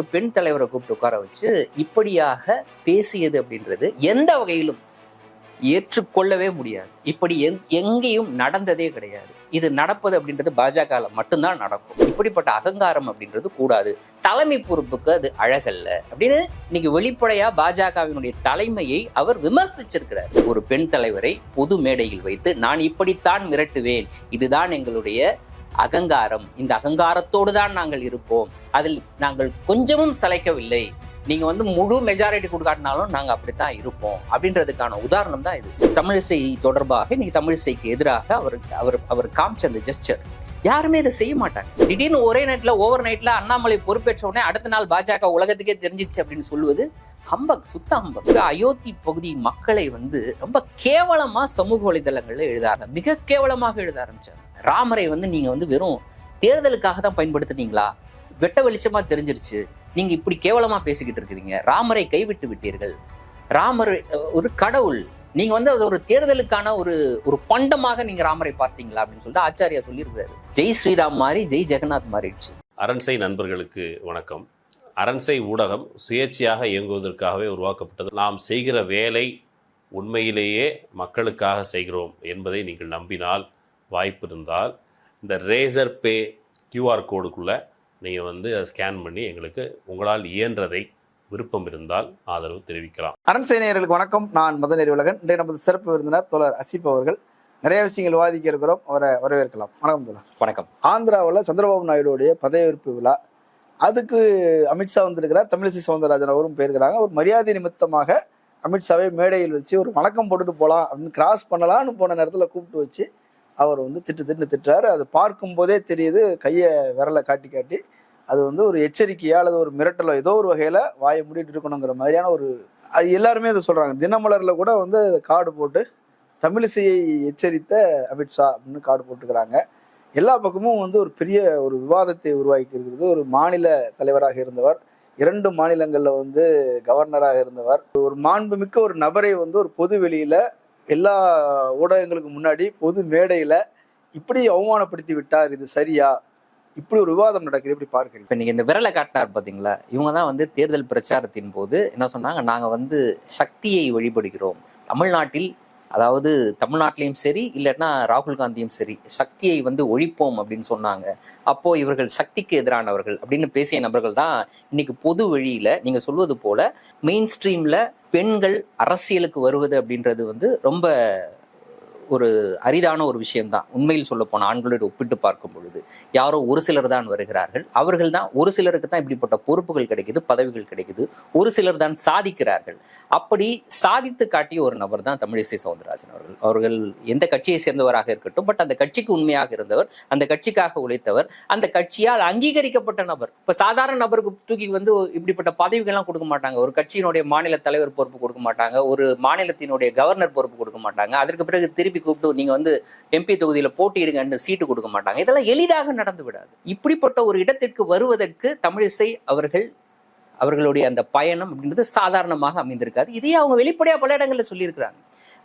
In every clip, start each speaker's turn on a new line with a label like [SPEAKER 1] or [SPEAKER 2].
[SPEAKER 1] ஒரு பெண் தலைவரை கூப்பிட்டு உட்கார வச்சு இப்படியாக பேசியது அப்படின்றது எந்த வகையிலும் ஏற்றுக்கொள்ளவே முடியாது. இப்படி எங்கேயும் நடந்ததே கிடையாது. இது நடப்பது அப்படின்றது பாஜக மட்டும்தான் நடக்கும். இப்படிப்பட்ட அகங்காரம் அப்படின்றது கூடாது. தலைமை பொறுப்புக்கு அது அழகல்ல. அப்படின்னு இன்னைக்கு வெளிப்படையா பாஜகவினுடைய தலைமையை அவர் விமர்சிச்சிருக்கிறார். ஒரு பெண் தலைவரை பொது மேடையில் வைத்து நான் இப்படித்தான் மிரட்டுவேன். இதுதான் எங்களுடைய அகங்காரம். இந்த அகங்காரத்தோடு தான் நாங்கள் இருப்போம். அதில் நாங்கள் கொஞ்சமும் சளைக்கவில்லை. நீங்க வந்து முழு மெஜாரிட்டி கொடுக்காட்டினாலும் நாங்க அப்படித்தான் இருப்போம். அப்படின்றதுக்கான உதாரணம் தான் இது. தமிழிசை தொடர்பாக இன்னைக்கு தமிழிசைக்கு எதிராக அவர் அவர் அவர் காமிச்ச அந்த ஜெஸ்டர் யாருமே இதை செய்ய மாட்டாங்க. திடீர்னு ஒரே நைட்ல ஓவர் நைட்ல அண்ணாமலை பொறுப்பேற்ற உடனே அடுத்த நாள் பாஜக உலகத்துக்கே தெரிஞ்சிச்சு அப்படின்னு சொல்லுவது ஹம்பக் சுத்த ஹம்பக். அயோத்தி பகுதி மக்களை வந்து ரொம்ப கேவலமா சமூக வலைதளங்கள்ல எழுதாங்க. மிக கேவலமாக எழுத ஆரம்பிச்சாங்க. ராமரை வந்து நீங்க வந்து வெறும் தேர்தலுக்காக தான் பயன்படுத்துனீங்களா? வெட்ட வெளிச்சமா தெரிஞ்சிருச்சு. நீங்க இப்படி கேவலமா பேசிக்கிட்டு இருக்கிறீங்க. ராமரை கைவிட்டு விட்டீர்கள். ராமர் ஒரு கடவுள். நீங்க வந்து அது ஒரு தேர்தலுக்கான ஒரு ஒரு பண்டமாக நீங்க ராமரை பார்த்தீங்களா அப்படின்னு சொல்லிட்டு ஆச்சாரியா சொல்லியிருக்காரு ஜெய் ஸ்ரீராம் மாதிரி ஜெய் ஜெகநாத் மாறிடுச்சு.
[SPEAKER 2] அரண்சை நண்பர்களுக்கு வணக்கம். அரண்சை ஊடகம் சுயேட்சையாக இயங்குவதற்காகவே உருவாக்கப்பட்டது. நாம் செய்கிற வேலை உண்மையிலேயே மக்களுக்காக செய்கிறோம் என்பதை நீங்கள் நம்பினால் வாய்ப்பு இருந்தால் இந்த ரேசர் பே கியூஆர் கோடுக்குள்ளே நீங்கள் வந்து அதை ஸ்கேன் பண்ணி எங்களுக்கு உங்களால் இயன்றதை விருப்பம் இருந்தால் ஆதரவு தெரிவிக்கலாம்.
[SPEAKER 3] அரண்சேனையர்களுக்கு வணக்கம். நான் மதநெறி உலகன் இன்றைய நமது சிறப்பு விருந்தினர் தோழர் அசிப் அவர்கள். நிறைய விஷயங்கள் விவாதிக்க இருக்கிறோம். அவரை வரவேற்கலாம். வணக்கம் தோழர்.
[SPEAKER 1] வணக்கம்.
[SPEAKER 3] ஆந்திராவில் சந்திரபாபு நாயுடுவுடைய பதவியேற்பு விழா அதுக்கு அமித்ஷா வந்திருக்கிறார். தமிழிசை சவுந்தரராஜன் அவரும் போயிருக்கிறாங்க. ஒரு மரியாதை நிமித்தமாக அமித்ஷாவை மேடையில் வச்சு ஒரு வணக்கம் போட்டுட்டு போகலாம் அப்படின்னு கிராஸ் பண்ணலான்னு போன நேரத்தில் கூப்பிட்டு வச்சு அவர் வந்து திட்டு திட்டு திட்டுறாரு. அது பார்க்கும் போதே தெரியுது. கையை விரலை காட்டி காட்டி அது வந்து ஒரு எச்சரிக்கையா அல்லது ஒரு மிரட்டலோ ஏதோ ஒரு வகையில வாயை மூடிட்டு இருக்கணுங்கிற மாதிரியான ஒரு அது எல்லாருமே அதை சொல்றாங்க. தினமலர்ல கூட வந்து கார்டு போட்டு தமிழிசையை எச்சரித்த அமித்ஷா அப்படின்னு கார்டு போட்டுக்கிறாங்க எல்லா பக்கமும் வந்து ஒரு பெரிய ஒரு விவாதத்தை உருவாக்கி இருக்கிறது ஒரு மாநில தலைவராக இருந்தவர் இரண்டு மாநிலங்களில் வந்து கவர்னராக இருந்தவர். ஒரு மாண்புமிக்க ஒரு நபரை வந்து ஒரு பொது வெளியில எல்லா ஊடகங்களுக்கு முன்னாடி பொது மேடையில இப்படி அவமானப்படுத்தி விட்டார் இது சரியா? இப்படி ஒரு விவாதம் நடக்குது எப்படி பார்க்குறீங்க?
[SPEAKER 1] இப்போ நீங்கள் இந்த விரலை காட்டினார் பார்த்தீங்களா இவங்க தான் வந்து தேர்தல் பிரச்சாரத்தின் போது என்ன சொன்னாங்க? நாங்கள் வந்து சக்தியை வழிபடுகிறோம். தமிழ்நாட்டில் அதாவது தமிழ்நாட்டிலையும் சரி இல்லைன்னா ராகுல் காந்தியும் சரி சக்தியை வந்து ஒழிப்போம் அப்படின்னு சொன்னாங்க. அப்போ இவர்கள் சக்திக்கு எதிரானவர்கள் அப்படின்னு பேசிய நபர்கள் தான் இன்னைக்கு பொது வழியில நீங்க சொல்வது போல மெயின் ஸ்ட்ரீம்ல பெண்கள் அரசியலுக்கு வருவது அப்படின்றது வந்து ரொம்ப ஒரு அரிதான ஒரு விஷயம்தான். உண்மையில் சொல்ல போன ஆண்களோடு ஒப்பிட்டு பார்க்கும் பொழுது யாரோ ஒரு சிலர் தான் வருகிறார்கள். அவர்கள் தான் ஒரு சிலருக்கு தான் இப்படிப்பட்ட பொறுப்புகள் கிடைக்குது பதவிகள் கிடைக்குது. ஒரு சிலர் தான் சாதிக்கிறார்கள். அப்படி சாதித்து காட்டிய ஒரு நபர் தான் தமிழிசை சவுந்தரராஜன் அவர்கள். அவர்கள் எந்த கட்சியை சேர்ந்தவராக இருக்கட்டும் பட் அந்த கட்சிக்கு உண்மையாக இருந்தவர் அந்த கட்சிக்காக உழைத்தவர் அந்த கட்சியால் அங்கீகரிக்கப்பட்ட நபர். இப்ப சாதாரண நபருக்கு தூக்கி வந்து இப்படிப்பட்ட பதவிகள்லாம் கொடுக்க மாட்டாங்க. ஒரு கட்சியினுடைய மாநில தலைவர் பொறுப்பு கொடுக்க மாட்டாங்க. ஒரு மாநிலத்தினுடைய கவர்னர் பொறுப்பு கொடுக்க மாட்டாங்க. அதற்கு பிறகு திருப்பி கூப்பிட்டு நீங்க வந்து எம்பி தொகுதியில போட்டியிடுங்கன்னு சீட்டு கொடுக்க மாட்டாங்க. இதெல்லாம் எளிதாக நடந்து விடாது. இப்படிப்பட்ட ஒரு இடத்திற்கு வருவதற்கு தமிழிசை அவர்கள் அவர்களுடைய அந்த பயணம் அப்படின்றது சாதாரணமாக அமைந்திருக்காது. இதையே அவங்க வெளிப்படையா பல இடங்களில் சொல்லியிருக்கிறாங்க.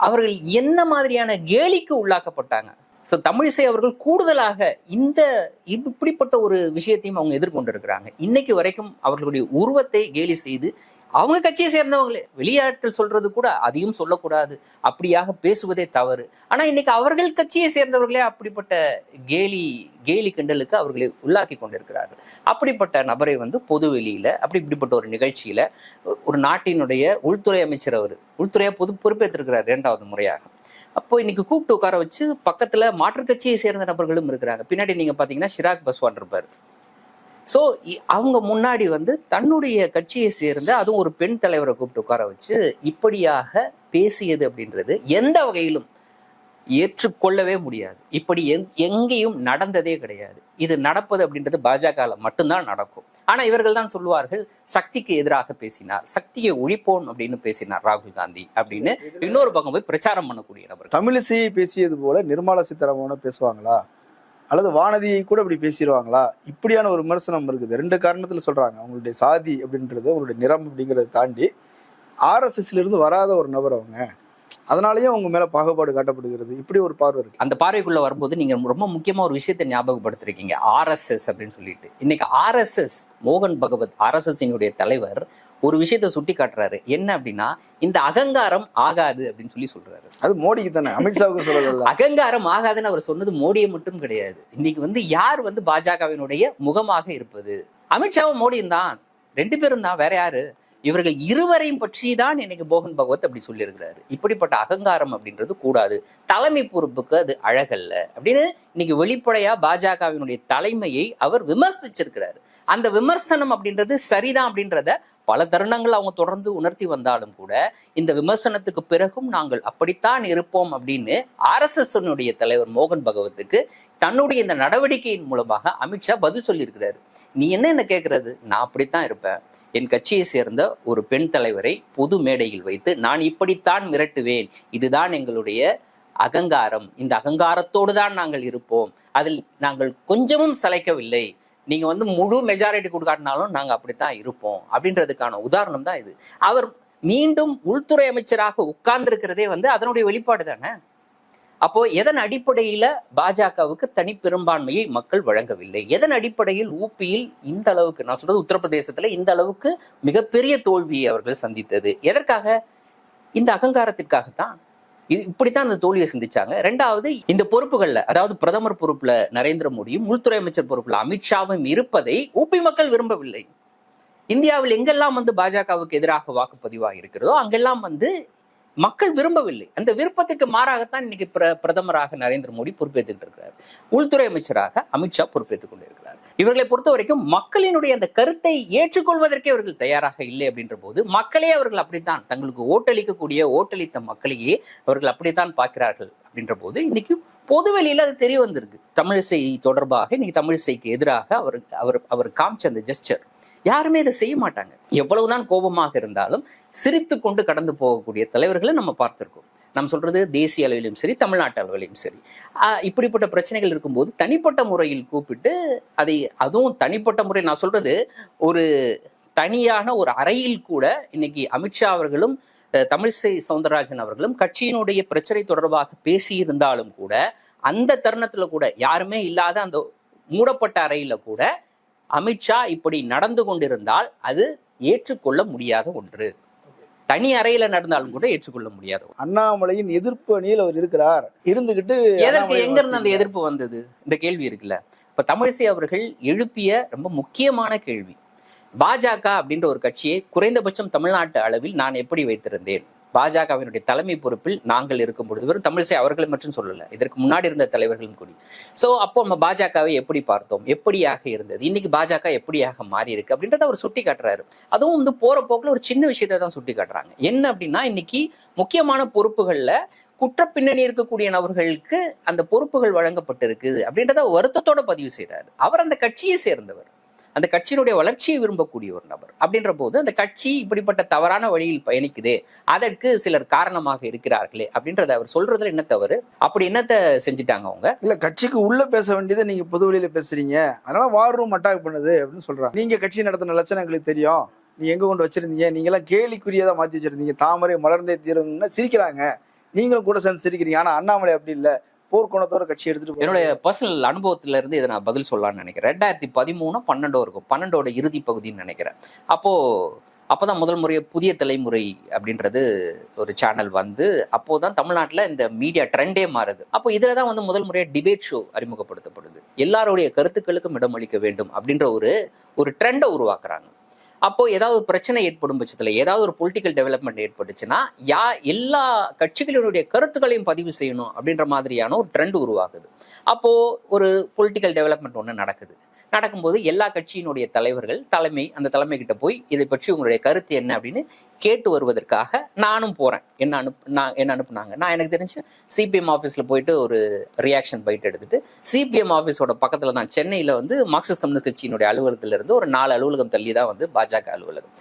[SPEAKER 1] அவர்கள் என்ன மாதிரியான கேலிக்கு உள்ளாக்கப்பட்டாங்க? ஸோ தமிழிசை அவர்கள் கூடுதலாக இந்த இப்படிப்பட்ட ஒரு விஷயத்தையும் அவங்க எதிர்கொண்டிருக்கிறாங்க. இன்னைக்கு வரைக்கும் அவர்களுடைய உருவத்தை கேலி செய்து அவங்க கட்சியை சேர்ந்தவங்களே. வெளியாட்கள் சொல்றது கூட அதையும் சொல்லக்கூடாது. அப்படியாக பேசுவதே தவறு. ஆனா இன்னைக்கு அவர்கள் கட்சியை சேர்ந்தவர்களே அப்படிப்பட்ட கேலி கேலி கிண்டலுக்கு அவர்களை உள்ளாக்கி கொண்டிருக்கிறார்கள். அப்படிப்பட்ட நபரை வந்து பொது வெளியில அப்படி இப்படிப்பட்ட ஒரு நிகழ்ச்சியில ஒரு நாட்டினுடைய உள்துறை அமைச்சர் அவர் உள்துறையா பொது பொறுப்பேற்றிருக்கிறார் இரண்டாவது முறையாக. அப்போ இன்னைக்கு கூப்பிட்டு உட்கார வச்சு பக்கத்துல மாற்றுக் கட்சியை சேர்ந்த நபர்களும் இருக்கிறாங்க. பின்னாடி நீங்க பாத்தீங்கன்னா ஷிராக் பஸ்வான் இருப்பார். ஸோ அவங்க முன்னாடி வந்து தன்னுடைய கட்சியை சேர்ந்த அதுவும் ஒரு பெண் தலைவரை கூப்பிட்டு உட்கார வச்சு இப்படியாக பேசியது அப்படின்றது எந்த வகையிலும் ஏற்றுக்கொள்ளவே முடியாது. இப்படி எங்- எங்கேயும் நடந்ததே கிடையாது. இது நடப்பது அப்படின்றது பாஜக மட்டும்தான் நடக்கும். ஆனா இவர்கள் தான் சொல்லுவார்கள் சக்திக்கு எதிராக பேசினார் சக்தியை ஒழிப்போம் அப்படின்னு பேசினார் ராகுல் காந்தி அப்படின்னு. இன்னொரு பக்கம் போய் பிரச்சாரம் பண்ணக்கூடிய நபர்
[SPEAKER 3] தமிழிசையை பேசியது போல நிர்மலா சீதாராமனை பேசுவாங்களா? அல்லது வானதியை கூட இப்படி பேசிடுவாங்களா இப்படியான ஒரு விமர்சனம் இருக்குது. ரெண்டு காரணத்துல சொல்றாங்க. அவங்களுடைய சாதி அப்படின்றது அவங்களுடைய நிறம் அப்படிங்கறத தாண்டி ஆர்எஸ்எஸ்ல இருந்து வராத ஒரு நபர் அவங்க. அதனாலயே அவங்க மேல பாகுபாடு காட்டப்படுகிறது. இப்படி ஒரு பார்வை இருக்கு.
[SPEAKER 1] அந்த பார்வைக்குள்ள வரும்போது நீங்க ரொம்ப முக்கியமா ஒரு விஷயத்தை ஞாபகப்படுத்திருக்கீங்க. ஆர்எஸ்எஸ் அப்படின்னு சொல்லிட்டு. இன்னைக்கு ஆர்எஸ்எஸ் மோகன் பகவத் ஆர்எஸ்எஸ் தலைவர் ஒரு விஷயத்தை சுட்டி காட்டுறாரு. என்ன அப்படின்னா இந்த அகங்காரம் ஆகாது அப்படின்னு சொல்லி சொல்றாரு.
[SPEAKER 3] அது மோடிக்கு தானே. அமித்ஷாவுக்கு சொல்லல
[SPEAKER 1] அகங்காரம் ஆகாதுன்னு அவர் சொன்னது மோடியை மட்டும் கிடையாது. இன்னைக்கு வந்து யார் வந்து பாஜகவினுடைய முகமாக இருப்பது? அமித்ஷாவும் மோடியும் தான். ரெண்டு பேரும் தான். வேற யாரு? இவர்கள் இருவரையும் பற்றி தான் இன்னைக்கு மோகன் பகவத் அப்படி சொல்லியிருக்கிறாரு. இப்படிப்பட்ட அகங்காரம் அப்படின்றது கூடாது. தலைமை பொறுப்புக்கு அது அழகல்ல. அப்படின்னு இன்னைக்கு வெளிப்படையா பாஜகவினுடைய தலைமையை அவர் விமர்சிச்சிருக்கிறாரு. அந்த விமர்சனம் அப்படின்றது சரிதான் அப்படின்றத பல தருணங்கள் அவங்க தொடர்ந்து உணர்த்தி வந்தாலும் கூட இந்த விமர்சனத்துக்கு பிறகும் நாங்கள் அப்படித்தான் இருப்போம் அப்படின்னு ஆர்எஸ்எஸ் தலைவர் மோகன் பகவத்துக்கு தன்னுடைய இந்த நடவடிக்கையின் மூலமாக அமித்ஷா பதில் சொல்லியிருக்கிறாரு. நீ என்ன என்ன கேட்கறது நான் அப்படித்தான் இருப்பேன். என் கட்சியை சேர்ந்த ஒரு பெண் தலைவரை பொது மேடையில் வைத்து நான் இப்படித்தான் மிரட்டுவேன். இதுதான் எங்களுடைய அகங்காரம். இந்த அகங்காரத்தோடு தான் நாங்கள் இருப்போம். அதில் நாங்கள் கொஞ்சமும் சளைக்கவில்லை. நீங்க வந்து முழு மெஜாரிட்டி கொடுக்காட்டினாலும் நாங்க அப்படித்தான் இருப்போம். அப்படின்றதுக்கான உதாரணம் தான் இது. அவர் மீண்டும் உள்துறை அமைச்சராக உட்கார்ந்திருக்கிறதே வந்து அதனுடைய வெளிப்பாடு தானே? அப்போ எதன் அடிப்படையில பாஜகவுக்கு தனி பெரும்பான்மையை மக்கள் வழங்கவில்லை? எதன் அடிப்படையில் ஊபியில் இந்த அளவுக்கு நான் சொல்றது உத்தரப்பிரதேசத்துல இந்த அளவுக்கு மிகப்பெரிய தோல்வியை அவர்கள் சந்தித்தது? எதற்காக? இந்த அகங்காரத்திற்காகத்தான். இது இப்படித்தான் அந்த தோல்வியை சந்திச்சாங்க. ரெண்டாவது இந்த பொறுப்புகள்ல அதாவது பிரதமர் பொறுப்புல நரேந்திர மோடியும் உள்துறை அமைச்சர் பொறுப்புல அமித்ஷாவும் இருப்பதை ஊபி மக்கள் விரும்பவில்லை. இந்தியாவில் எங்கெல்லாம் வந்து பாஜகவுக்கு எதிராக வாக்குப்பதிவாக இருக்கிறதோ அங்கெல்லாம் வந்து மக்கள் விரும்பவில்லை. அந்த விருப்பத்துக்கு மாறாகத்தான் இன்னைக்கு பிர பிரதமராக நரேந்திர மோடி பொறுப்பேற்றுக்கிட்டு இருக்கிறார். உள்துறை அமைச்சராக அமித்ஷா பொறுப்பேற்றுக் கொண்டிருக்கிறார். இவர்களை பொறுத்த வரைக்கும் மக்களினுடைய அந்த கருத்தை ஏற்றுக்கொள்வதற்கே அவர்கள் தயாராக இல்லை அப்படின்ற போது மக்களே அவர்கள் அப்படித்தான். தங்களுக்கு ஓட்டளிக்கக்கூடிய ஓட்டளித்த மக்களையே அவர்கள் அப்படித்தான் பார்க்கிறார்கள் அப்படின்ற போது இன்னைக்கு பொது வெளியில் அது தெரிய வந்திருக்கு. தமிழிசை தொடர்பாக இன்னைக்கு தமிழிசைக்கு எதிராக அவர் அவர் அவர் காமிச்ச அந்த ஜெஸ்டர் யாருமே இதை செய்ய மாட்டாங்க. எவ்வளவுதான் கோபமாக இருந்தாலும் சிரித்து கொண்டு கடந்து போகக்கூடிய தலைவர்களை நம்ம பார்த்திருக்கோம். நம்ம சொல்றது தேசிய அளவிலும் சரி தமிழ்நாட்டு அளவிலும் சரி. இப்படிப்பட்ட பிரச்சனைகள் இருக்கும்போது தனிப்பட்ட முறையில் கூப்பிட்டு அதை அதுவும் தனிப்பட்ட முறை நான் சொல்றது ஒரு தனியான ஒரு அறையில் கூட இன்னைக்கு அமித்ஷா அவர்களும் தமிழிசை சவுந்தரராஜன் அவர்களும் கட்சியினுடைய பிரச்சனை தொடர்பாக பேசியிருந்தாலும் கூட அந்த தருணத்துல கூட யாருமே இல்லாத அந்த மூடப்பட்ட அறையில கூட அமித்ஷா இப்படி நடந்து கொண்டிருந்தால் அது ஏற்றுக்கொள்ள முடியாத ஒன்று. தனி அறையில நடந்தாலும் கூட ஏற்றுக்கொள்ள முடியாத.
[SPEAKER 3] அண்ணாமலையின் எதிர்ப்பு அணியில் அவர் இருக்கிறார். இருந்துகிட்டு
[SPEAKER 1] எதற்கு எங்க இருந்து அந்த. எதிர்ப்பு வந்தது? இந்த கேள்வி இருக்குல்ல. இப்ப தமிழிசை அவர்கள் எழுப்பிய ரொம்ப முக்கியமான கேள்வி. பாஜக அப்படின்ற ஒரு கட்சியை குறைந்தபட்சம் தமிழ்நாட்டு அளவில் நான் எப்படி வைத்திருந்தேன்? பாஜகவினுடைய தலைமை பொறுப்பில் நாங்கள் இருக்கும் பொழுது வெறும் தமிழிசை அவர்களை மட்டும் சொல்லல. இதற்கு முன்னாடி இருந்த தலைவர்களும் கூடி. ஸோ அப்போ நம்ம பாஜகவை எப்படி பார்த்தோம்? எப்படியாக இருந்தது? இன்னைக்கு பாஜக எப்படியாக மாறி இருக்கு அப்படின்றத அவர் சுட்டி காட்டுறாரு அதுவும் வந்து போற போக்குல ஒரு சின்ன விஷயத்தை தான் சுட்டி காட்டுறாங்க என்ன அப்படின்னா இன்னைக்கு முக்கியமான பொறுப்புகள்ல குற்ற பின்னணி இருக்கக்கூடிய நபர்களுக்கு அந்த பொறுப்புகள் வழங்கப்பட்டிருக்கு அப்படின்றத வருத்தத்தோட பதிவு செய்கிறாரு அவர் அந்த கட்சியை சேர்ந்தவர். அந்த கட்சியினுடைய வளர்ச்சியை விரும்பக்கூடிய ஒரு நபர். அப்படின்ற போது அந்த கட்சி இப்படிப்பட்ட தவறான வழியில் பயணிக்குது அதற்கு சிலர் காரணமாக இருக்கிறார்களே அப்படின்றத அவர் சொல்றதுல என்ன தவறு? அப்படி என்னத்தை செஞ்சுட்டாங்க அவங்க?
[SPEAKER 3] இல்ல கட்சிக்கு உள்ள பேச வேண்டியதை நீங்க பொது வழியில பேசுறீங்க. அதனால வார் ரூம் அட்டாக் பண்ணுது அப்படின்னு சொல்றாங்க. நீங்க கட்சி நடத்தின லட்சணம் எங்களுக்கு தெரியும். நீ எங்க கொண்டு வச்சிருந்தீங்க? நீங்க எல்லாம் கேலிக்குரியதா மாத்தி வச்சிருந்தீங்க. தாமரை மலர்ந்தே தீரும்னா சிரிக்கிறாங்க. நீங்களும் கூட சேர்ந்து சிரிக்கிறீங்க. ஆனா அண்ணாமலை அப்படி இல்லை. போர்க்கோணத்தோட கட்சி எடுத்துட்டு
[SPEAKER 1] என்னுடைய பர்சனல் அனுபவத்துல இருந்து இதை நான் பதில் சொல்லலாம்னு நினைக்கிறேன். ரெண்டாயிரத்தி பதிமூணு பன்னெண்டோ இருக்கும். பன்னெண்டோட இறுதி பகுதின்னு நினைக்கிறேன். அப்போ அப்போதான் முதல் முறைய புதிய தலைமுறை அப்படின்றது ஒரு சேனல் வந்து அப்போதான் தமிழ்நாட்டில் இந்த மீடியா ட்ரெண்டே மாறுது. அப்போ இதில் தான் வந்து முதல் முறையாக டிபேட் ஷோ அறிமுகப்படுத்தப்படுது. எல்லாருடைய கருத்துக்களுக்கும் இடமளிக்க வேண்டும் அப்படின்ற ஒரு ஒரு ட்ரெண்டை உருவாக்குறாங்க. அப்போ ஏதாவது ஒரு பிரச்சனை ஏற்படும் பட்சத்தில் ஏதாவது ஒரு பொலிட்டிக்கல் டெவலப்மெண்ட் ஏற்பட்டுச்சுன்னா யா எல்லா கட்சிகளினுடைய கருத்துக்களையும் பதிவு செய்யணும் அப்படின்ற மாதிரியான ஒரு ட்ரெண்ட் உருவாகுது. அப்போ ஒரு பொலிட்டிக்கல் டெவலப்மெண்ட் ஒன்று நடக்குது. நடக்கும்போது எல்லா கட்சியினுடைய தலைவர்கள் தலைமை அந்த தலைமை கிட்ட போய் இதை பற்றி உங்களுடைய கருத்து என்ன அப்படின்னு கேட்டு வருவதற்காக நானும் போறேன். என்ன அனுப்பு நான் என்ன அனுப்புனாங்க? நான் எனக்கு தெரிஞ்சு சிபிஎம் ஆஃபீஸ்ல போயிட்டு ஒரு ரியாக்ஷன் பைட் எடுத்துட்டு சிபிஎம் ஆஃபீஸோட பக்கத்துல தான் சென்னையில வந்து மார்க்சிஸ்ட் கம்யூனிஸ்ட் கட்சியினுடைய அலுவலகத்துல இருந்து ஒரு நாலு அலுவலகம் தள்ளி தான் வந்து பாஜக அலுவலகம்.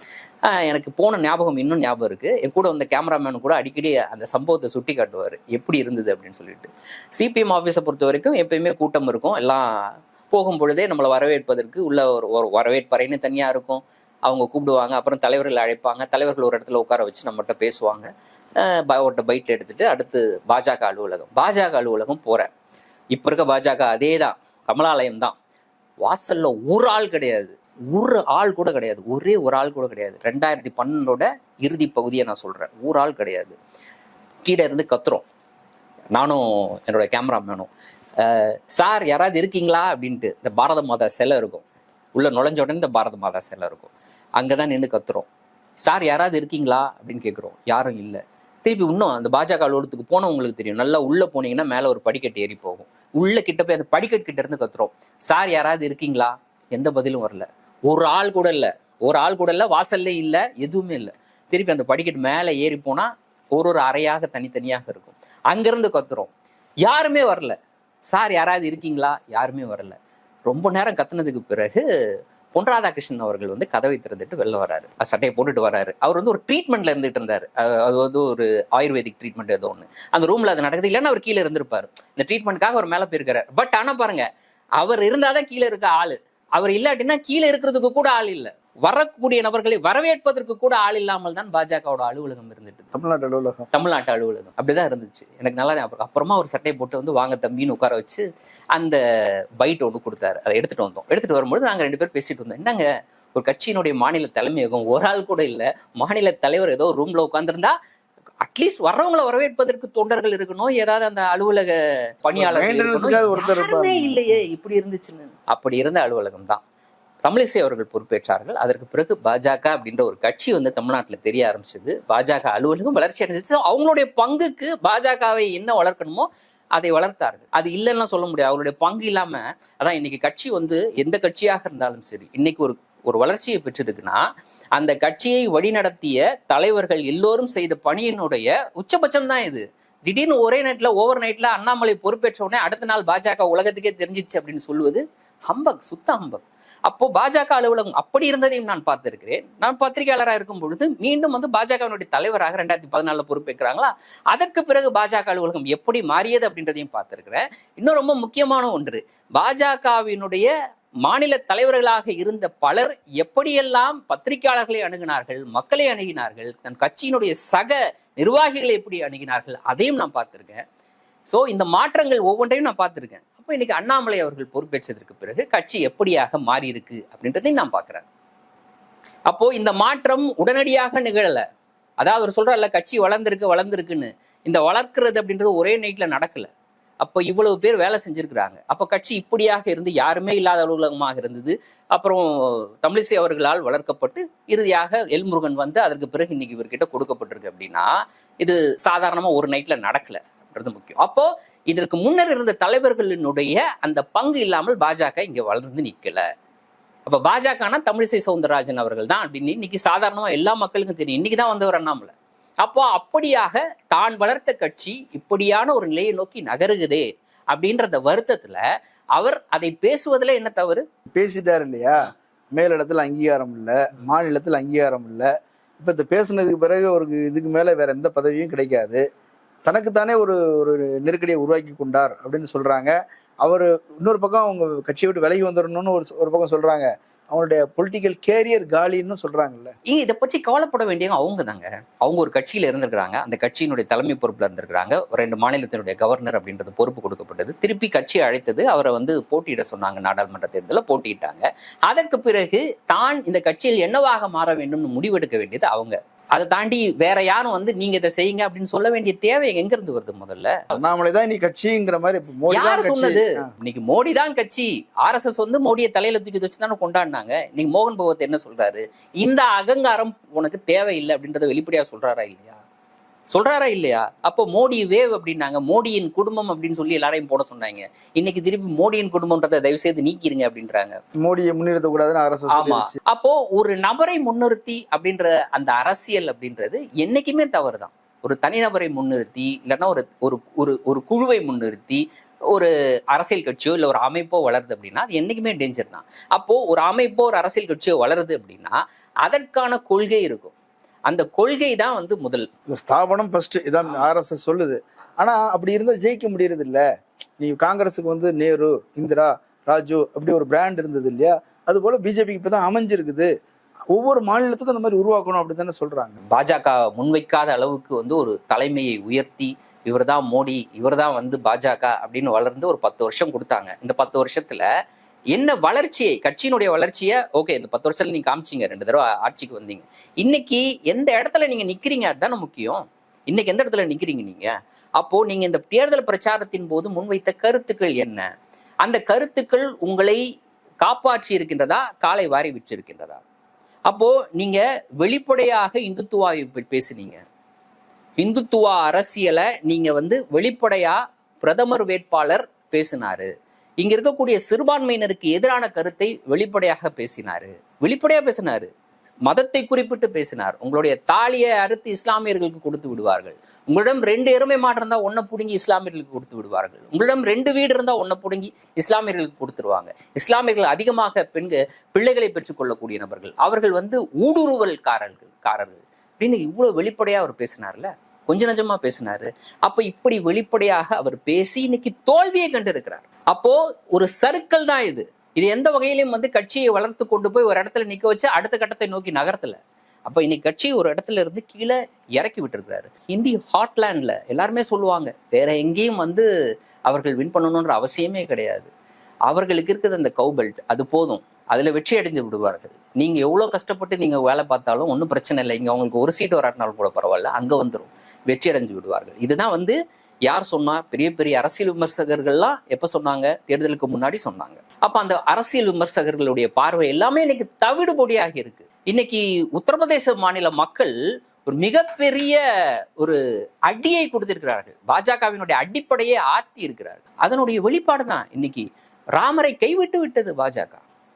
[SPEAKER 1] எனக்கு போன ஞாபகம் இன்னும் ஞாபகம் இருக்கு. என் கூட வந்த கேமராமேன் கூட அடிக்கடி அந்த சம்பவத்தை சுட்டி காட்டுவார். எப்படி இருந்தது அப்படின்னு சொல்லிட்டு. சிபிஎம் ஆஃபீஸை பொறுத்த வரைக்கும் எப்பயுமே கூட்டம் இருக்கும். எல்லாம் போகும் பொழுதே நம்மளை வரவேற்பதற்கு உள்ள ஒரு ஒரு வரவேற்பறைன்னு தனியாக இருக்கும். அவங்க கூப்பிடுவாங்க அப்புறம் தலைவர்கள் அழைப்பாங்க. தலைவர்கள் ஒரு இடத்துல உட்கார வச்சு நம்மகிட்ட பேசுவாங்க. ஒருட்ட ப- எடுத்துட்டு அடுத்து பாஜக அலுவலகம். பாஜக அலுவலகம் போகிறேன் இப்போ இருக்க பாஜக அதே தான் கமலாலயம் தான். வாசலில் ஒரு ஆள் கிடையாது. ஒரு ஆள் கூட கிடையாது. ஒரே ஒரு ஆள் கூட கிடையாது. ரெண்டாயிரத்தி பன்னெண்டோட இறுதி பகுதியை நான் சொல்கிறேன் ஒரு ஆள் கிடையாது. கீழே இருந்து கத்துறோம். நானும் என்னோட கேமராமேனும் சார் யாராவது இருக்கீங்களா? அப்படின்ட்டு இந்த பாரத மாதா சிலை இருக்கும். உள்ள நுழைஞ்ச உடனே இந்த பாரத மாதா சிலை இருக்கும். அங்கே தான் நின்று கத்துறோம். சார் யாராவது இருக்கீங்களா? அப்படின்னு கேட்குறோம் யாரும் இல்லை. திருப்பி இன்னும் அந்த பாஜக அலுவலகத்துக்கு போனவங்களுக்கு தெரியும். நல்லா உள்ளே போனீங்கன்னா மேலே ஒரு படிக்கட்டு ஏறி போகும். உள்ள கிட்ட போய் அந்த படிக்கட்டு கிட்ட இருந்து கத்துறோம். சார் யாராவது இருக்கீங்களா? எந்த பதிலும் வரல. ஒரு ஆள் கூட இல்லை. ஒரு ஆள் கூட இல்லை வாசல்ல இல்லை எதுவுமே இல்லை. திருப்பி அந்த படிக்கட்டு மேலே ஏறி போனால் ஒரு ஒரு அறையாக தனித்தனியாக இருக்கும். அங்கேருந்து கத்துறோம். யாருமே வரல. சார் யாராவது இருக்கீங்களா? யாருமே வரல. ரொம்ப நேரம் கத்துனதுக்கு பிறகு பொன் ராதாகிருஷ்ணன் அவர்கள் வந்து கதவை திறந்துட்டு வெளில வராரு. சட்டையை போட்டுட்டு வராரு. அவர் வந்து ஒரு ட்ரீட்மெண்ட்ல இருந்துட்டு இருந்தாரு. அது வந்து ஒரு ஆயுர்வேதிக் ட்ரீட்மெண்ட் ஏதோ ஒன்று அந்த ரூம்ல அது நடக்குது. இல்லைன்னா அவர் கீழே இருந்திருப்பாரு. இந்த ட்ரீட்மெண்ட்காக அவர் மேலே போயிருக்காரு. பட் ஆனால் பாருங்க அவர் இருந்தாதான் கீழே இருக்க ஆள். அவர் இல்லாட்டினா கீழே இருக்கிறதுக்கு கூட ஆள் இல்லை. வரக்கூடிய நபர்களை வரவேற்பதற்கு கூட ஆள் இல்லாமல் தான் பாஜகவோட அலுவலகம் இருந்துட்டு.
[SPEAKER 3] தமிழ்நாட்டு அலுவலகம்.
[SPEAKER 1] தமிழ்நாட்டு அலுவலகம். அப்படிதான் இருந்துச்சு. எனக்கு நல்லா ஞாபகம் அப்புறமா ஒரு சட்டையை போட்டு வந்து வாங்க தம்பின்னு உட்கார வச்சு அந்த பைட் ஒன்று கொடுத்தாரு. அதை எடுத்துட்டு வந்தோம். எடுத்துட்டு வரும்போது நாங்க ரெண்டு பேரும் பேசிட்டு வந்தோம் என்னங்க ஒரு கட்சியினுடைய மாநில தலைமையகம் ஒரு ஆள் கூட இல்ல. மாநில தலைவர் ஏதோ ரூம்ல உட்கார்ந்திருந்தா அட்லீஸ்ட் வர்றவங்களை வரவேற்பதற்கு தொண்டர்கள் இருக்கணும். ஏதாவது அந்த அலுவலக. யாருமே இல்லையே. இப்படி இருந்துச்சுன்னு. அப்படி இருந்த அலுவலகம் தான். தமிழிசை அவர்கள் பொறுப்பேற்றார்கள். அதற்கு பிறகு பாஜக அப்படின்ற ஒரு கட்சி வந்து தமிழ்நாட்டில் தெரிய ஆரம்பிச்சது. பாஜக அலுவலகம் வளர்ச்சி அடைஞ்சிச்சு. அவங்களுடைய பங்குக்கு பாஜகவை என்ன வளர்க்கணுமோ அதை வளர்த்தார்கள். அது இல்லைன்னா சொல்ல முடியாது. அவருடைய பங்கு இல்லாம அதான் இன்னைக்கு கட்சி வந்து எந்த கட்சியாக இருந்தாலும் சரி இன்னைக்கு ஒரு ஒரு வளர்ச்சியை பெற்றிருக்குன்னா அந்த கட்சியை வழிநடத்திய தலைவர்கள் எல்லோரும் செய்த பணியினுடைய உச்சபட்சம் தான் இது. திடீர்னு ஒரே நைட்ல ஓவர் நைட்ல அண்ணாமலை பொறுப்பேற்ற உடனே அடுத்த நாள் பாஜக உலகத்துக்கே தெரிஞ்சிச்சு அப்படின்னு சொல்லுவது ஹம்பக் சுத்த ஹம்பக். அப்போ பாஜக அலுவலகம் அப்படி இருந்ததையும் நான் பார்த்திருக்கிறேன். நான் பத்திரிகையாளராக இருக்கும் பொழுது மீண்டும் வந்து பாஜகவினுடைய தலைவராக ரெண்டாயிரத்தி பதினாலில் பொறுப்பேற்கிறாங்களா? அதற்கு பிறகு பாஜக அலுவலகம் எப்படி மாறியது அப்படின்றதையும் பார்த்திருக்கிறேன். இன்னும் ரொம்ப முக்கியமான ஒன்று பாஜகவினுடைய மாநில தலைவர்களாக இருந்த பலர் எப்படியெல்லாம் பத்திரிகையாளர்களை அணுகினார்கள் மக்களை அணுகினார்கள் தன் கட்சியினுடைய சக நிர்வாகிகளை எப்படி அணுகினார்கள் அதையும் நான் பார்த்திருக்கேன். ஸோ இந்த மாற்றங்கள் ஒவ்வொன்றையும் நான் பார்த்துருக்கேன். அப்போ இன்னைக்கு அண்ணாமலை அவர்கள் பொறுப்பேற்றதற்கு பிறகு கட்சி எப்படியாக மாறி இருக்கு அப்படின்றதையும் நான் பார்க்கிறேன் அப்போ இந்த மாற்றம் உடனடியாக நிகழல. அதாவது அவர் சொல்றாருல கட்சி வளர்ந்துருக்கு வளர்ந்துருக்குன்னு. இந்த வளர்க்கிறது அப்படின்றது ஒரே நைட்ல நடக்கல. அப்போ இவ்வளவு பேர் வேலை செஞ்சிருக்கிறாங்க. அப்போ கட்சி இப்படியாக இருந்து யாருமே இல்லாத அலுவலகமாக இருந்தது. அப்புறம் தமிழிசை அவர்களால் வளர்க்கப்பட்டு இறுதியாக எல்முருகன் வந்து அதற்கு பிறகு இன்னைக்கு இவர்கிட்ட கொடுக்கப்பட்டிருக்கு அப்படின்னா இது சாதாரணமா ஒரு நைட்ல நடக்கல. முக்கியம். அப்போ இதற்கு முன்னர் இருந்த தலைவர்களினுடைய அந்த பங்கு இல்லாமல் பாஜக இங்க வளர்ந்து நிக்கல. அப்ப பாஜகனா தமிழிசை சவுந்தரராஜன் அவர்கள் தான் அப்படின்னு இன்னைக்கு சாதாரணமா எல்லா மக்களுக்கும் தெரியும். இன்னைக்கு தான் வந்தவர் அண்ணாமலை. அப்போ அப்படியாக தான் வளர்த்த கட்சி இப்படியான ஒரு நிலையை நோக்கி நகருகுதே அப்படின்றத வருத்தத்துல அவர் அதை பேசுவதுல என்ன தவறு?
[SPEAKER 3] பேசிட்டார் இல்லையா? மேலிடத்துல அங்கீகாரம் இல்ல மாநிலத்தில் அங்கீகாரம் இல்ல. இப்ப இந்த பேசுனதுக்கு பிறகு ஒரு இதுக்கு மேல வேற எந்த பதவியும் கிடைக்காது. தனக்குத்தானே ஒரு ஒரு நெருக்கடியை உருவாக்கி கொண்டார் அப்படின்னு சொல்றாங்க. அவர் இன்னொரு பக்கம் அவங்க கட்சியை விட்டு விலகி வந்துடணும்னு ஒரு ஒரு பக்கம் சொல்றாங்க. அவங்களுடைய பொலிட்டிக்கல் கேரியர் காலின்னு சொல்றாங்கல்ல.
[SPEAKER 1] ஏன் இதை பற்றி கவலைப்பட வேண்டியவங்க அவங்க தாங்க அவங்க ஒரு கட்சியில இருந்திருக்கிறாங்க. அந்த கட்சியினுடைய தலைமை பொறுப்புல இருந்திருக்கிறாங்க. ரெண்டு மாநிலத்தினுடைய கவர்னர் அப்படின்றது பொறுப்பு கொடுக்கப்பட்டது. திருப்பி கட்சி அழைத்தது அவரை வந்து போட்டியிட சொன்னாங்க நாடாளுமன்ற தேர்தலில் போட்டியிட்டாங்க. அதற்கு பிறகு தான் இந்த கட்சியில் என்னவாக மாற வேண்டும்னு முடிவெடுக்க வேண்டியது அவங்க. அதை தாண்டி வேற யாரும் வந்து நீங்க இதை செய்யுங்க அப்படின்னு சொல்ல வேண்டிய தேவை எங்க இருந்து வருது முதல்ல?
[SPEAKER 3] அண்ணாமலை தான் நீ கட்சிங்கிற மாதிரி இப்ப மோடி தான்
[SPEAKER 1] யார் சொன்னது? இன்னைக்கு மோடி தான் கட்சி ஆர்எஸ்எஸ் வந்து மோடியை தலையில தூக்கி வச்சு தானே கொண்டாடினாங்க. இன்னைக்கு மோகன் பகவத் என்ன சொல்றாரு? இந்த அகங்காரம் உனக்கு தேவையில்லை அப்படின்றத வெளிப்படையா சொல்றாரா இல்லையா? சொல்றாரா இல்லையா? அப்போ மோடி வேவ் அப்படின்னாங்க. மோடியின் குடும்பம் அப்படின்னு சொல்லி எல்லாரையும் போட சொன்னாங்க. இன்னைக்கு திருப்பி மோடியின் குடும்பம்ன்றதை தயவு செய்து நீக்கிருங்க அப்படின்றாங்க.
[SPEAKER 3] மோடியை முன்னிறுத்தக்கூடாதுன்னு அரசு
[SPEAKER 1] ஆமா. அப்போ ஒரு நபரை முன்னிறுத்தி அப்படின்ற அந்த அரசியல் அப்படின்றது என்னைக்குமே தவறுதான். ஒரு தனிநபரை முன்னிறுத்தி இல்லைன்னா ஒரு ஒரு ஒரு ஒரு குழுவை முன்னிறுத்தி ஒரு அரசியல் கட்சியோ இல்லை ஒரு அமைப்போ வளருது அப்படின்னா அது என்னைக்குமே டேஞ்சர் தான். அப்போ ஒரு அமைப்போ ஒரு அரசியல் கட்சியோ வளருது அப்படின்னா அதற்கான கொள்கை இருக்கும். அந்த கொள்கை தான் வந்து முதல்.
[SPEAKER 3] இந்த ஸ்தாபனம் ஃபர்ஸ்ட் இதான் ஆர்எஸ்எஸ் சொல்லுது. ஆனா அப்படி இருந்தா ஜெயிக்க முடியறது இல்ல நீ காங்கிரஸுக்கு வந்து நேரு இந்திரா ராஜு அப்படி ஒரு பிராண்ட் இருந்தது இல்லையா? அது போல பிஜேபிக்கு இப்பதான் அமைஞ்சிருக்குது. ஒவ்வொரு மாநிலத்துக்கும் அந்த மாதிரி உருவாக்கணும் அப்படின்னு தானே சொல்றாங்க.
[SPEAKER 1] பாஜக முன்வைக்காத அளவுக்கு வந்து ஒரு தலைமையை உயர்த்தி இவர்தான் மோடி இவர்தான் வந்து பாஜக அப்படின்னு வளர்ந்து ஒரு பத்து வருஷம் கொடுத்தாங்க. இந்த பத்து வருஷத்துல என்ன வளர்ச்சியை கட்சியினுடைய வளர்ச்சியை ஓகே இந்த பத்து வருஷத்துல நீங்க காமிச்சீங்க ரெண்டு தடவை ஆட்சிக்கு வந்தீங்க. இன்னைக்கு எந்த இடத்துல நீங்க நிக்கிறீங்க அதுதானே முக்கியம். இன்னைக்கு எந்த இடத்துல நிக்கிறீங்க நீங்க? அப்போ நீங்க இந்த தேர்தல் பிரச்சாரத்தின் போது முன்வைத்த கருத்துக்கள் என்ன? அந்த கருத்துக்கள் உங்களை காப்பாற்றி இருக்கின்றதா? காலை வாரி விற்றிருக்கின்றதா அப்போ நீங்க வெளிப்படையாக இந்துத்துவாவை பேசுனீங்க. இந்துத்துவா அரசியலை நீங்க வந்து வெளிப்படையா பிரதமர் வேட்பாளர் பேசினாரு. இங்க இருக்கக்கூடிய சிறுபான்மையினருக்கு எதிரான கருத்தை வெளிப்படையாக பேசினாரு. வெளிப்படையா பேசினாரு. மதத்தை குறிப்பிட்டு பேசினார். உங்களுடைய தாலியை அறுத்து இஸ்லாமியர்களுக்கு கொடுத்து விடுவார்கள். உங்களிடம் ரெண்டு எருமை மாடு இருந்தா ஒன்ன புடுங்கி இஸ்லாமியர்களுக்கு கொடுத்து விடுவார்கள். உங்களிடம் ரெண்டு வீடு இருந்தா ஒன்ன புடுங்கி இஸ்லாமியர்களுக்கு கொடுத்துருவாங்க. இஸ்லாமியர்கள் அதிகமாக பெண்கள் பிள்ளைகளை பெற்றுக்கொள்ளக்கூடிய நபர்கள். அவர்கள் வந்து ஊடுருவல்காரர்கள் காரர்கள். அப்படின்னு இவ்வளவு வெளிப்படையா அவர் பேசினார்ல? கொஞ்ச நஞ்சமா பேசினாரு. அப்ப இப்படி வெளிப்படையாக அவர் பேசி இன்னைக்கு தோல்வியை கண்டிருக்கிறார். அப்போ ஒரு சர்க்கிள் தான் இது. இது எந்த வகையிலும் வந்து கட்சியை வளர்த்து கொண்டு போய் ஒரு இடத்துல நிக்க வச்சு அடுத்த கட்டத்தை நோக்கி நகரத்துல. அப்ப இன்னைக்கு கட்சி ஒரு இடத்துல இருந்து கீழே இறக்கி விட்டுருக்கிறாரு. ஹிந்தி ஹாட்லேண்ட்ல எல்லாருமே சொல்லுவாங்க வேற எங்கேயும் வந்து அவர்கள் வின் பண்ணணுன்ற அவசியமே கிடையாது. அவர்களுக்கு இருக்குது அந்த கவுபெல்ட் அது போதும். அதில் வெற்றி அடைந்து விடுவார்கள். நீங்கள் எவ்வளோ கஷ்டப்பட்டு நீங்கள் வேலை பார்த்தாலும் ஒன்றும் பிரச்சனை இல்லை. இங்கே அவங்களுக்கு ஒரு சீட் வராட்டினாலும் கூட பரவாயில்ல. அங்கே வந்துடும் வெற்றி அடைஞ்சு விடுவார்கள். இதுதான் வந்து யார் சொன்னா பெரிய பெரிய அரசியல் விமர்சகர்கள்லாம் எப்ப சொன்னாங்க? தேர்தலுக்கு முன்னாடி சொன்னாங்க. அப்ப அந்த அரசியல் விமர்சகர்களுடைய பார்வை எல்லாமே இன்னைக்கு தவிடுபொடியாகி இருக்கு. இன்னைக்கு உத்தரப்பிரதேச மாநில மக்கள் ஒரு மிகப்பெரிய ஒரு அடியை கொடுத்திருக்கிறார்கள். பாஜகவினுடைய அடிப்படையை ஆர்த்தி இருக்கிறார்கள். அதனுடைய வெளிப்பாடு தான் இன்னைக்கு ராமரை கைவிட்டு விட்டது பாஜக.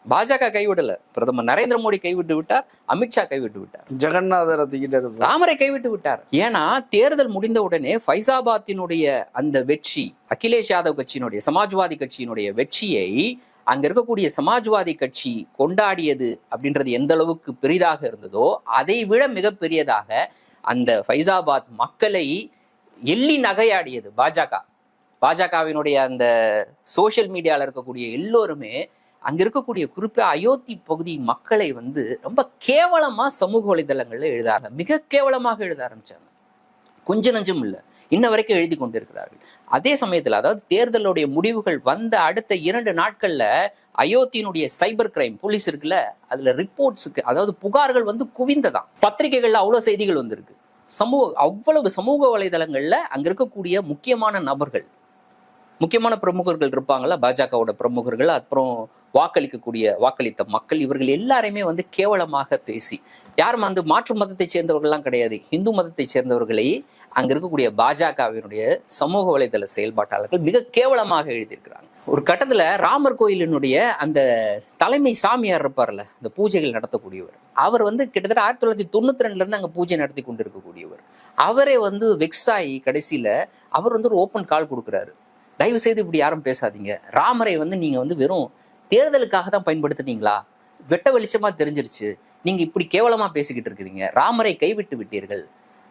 [SPEAKER 1] பாஜக கைவிடல. பிரதமர் நரேந்திர மோடி கைவிட்டு விட்டார் அமித்ஷா கைவிட்டு விட்டார்.
[SPEAKER 3] ஜெகநாதர்
[SPEAKER 1] ராமரை கைவிட்டு விட்டார். ஏன்னா தேர்தல் முடிந்த உடனே ஃபைசாபாத்தினுடைய அந்த வெற்றி அகிலேஷ் யாதவ் கட்சியினுடைய சமாஜ்வாதி கட்சியினுடைய வெற்றியை அங்க இருக்கக்கூடிய சமாஜ்வாதி கட்சி கொண்டாடியது அப்படின்றது எந்த அளவுக்கு பெரிதாக இருந்ததோ அதை விட மிகப்பெரியதாக அந்த ஃபைசாபாத் மக்களை எள்ளி நகையாடியது பாஜக. பாஜகவினுடைய அந்த சோஷியல் மீடியால இருக்கக்கூடிய எல்லோருமே அங்க இருக்கக்கூடிய குறிப்பா அயோத்தி பகுதி மக்களை வந்து ரொம்ப கேவலமா சமூக வலைதளங்கள்ல எழுதாங்க. மிக கேவலமாக எழுத ஆரம்பிச்சாங்க. கொஞ்ச நஞ்சம் இல்லை. இன்ன வரைக்கும் எழுதி கொண்டிருக்கிறார்கள். அதே சமயத்துல அதாவது தேர்தலுடைய முடிவுகள் வந்த அடுத்த இரண்டு நாட்கள்ல அயோத்தியினுடைய சைபர் கிரைம் போலீஸ் இருக்குல்ல அதுல ரிப்போர்ட்ஸுக்கு அதாவது புகார்கள் வந்து குவிந்ததான் பத்திரிகைகள்ல அவ்வளவு செய்திகள் வந்திருக்கு. சமூக அவ்வளவு சமூக வலைதளங்கள்ல அங்க இருக்கக்கூடிய முக்கியமான நபர்கள் முக்கியமான பிரமுகர்கள் இருப்பாங்கல்ல பாஜகவோட பிரமுகர்கள் அப்புறம் வாக்களிக்கக்கூடிய வாக்களித்த மக்கள் இவர்கள் எல்லாரையுமே வந்து கேவலமாக பேசி யாரும் வந்து மாற்று மதத்தை சேர்ந்தவர்கள்லாம் கிடையாது. இந்து மதத்தை சேர்ந்தவர்களை அங்க இருக்கக்கூடிய பாஜகவினுடைய சமூக வலைதள செயல்பாட்டாளர்கள் மிக கேவலமாக எழுதியிருக்கிறாங்க. ஒரு கட்டத்துல ராமர் கோயிலினுடைய அந்த தலைமை சாமியார் இருப்பார்ல இந்த பூஜைகள் நடத்தக்கூடியவர் அவர் வந்து கிட்டத்தட்ட ஆயிரத்தி தொள்ளாயிரத்தி தொண்ணூத்தி ரெண்டுல இருந்து அங்க பூஜை நடத்தி கொண்டிருக்கக்கூடியவர். அவரே வந்து வெக்ஸ் ஆகி கடைசியில அவர் வந்து ஒரு ஓப்பன் கால் கொடுக்குறாரு. தயவு செய்து இப்படி யாரும் பேசாதீங்க. ராமரை வந்து நீங்க வந்து வெறும் தேர்தலுக்காக தான் பயன்படுத்துனீங்களா? வெட்ட வெளிச்சமா தெரிஞ்சிருச்சு. நீங்க இப்படி கேவலமா பேசிக்கிட்டு இருக்கிறீங்க. ராமரை கைவிட்டு விட்டீர்கள்.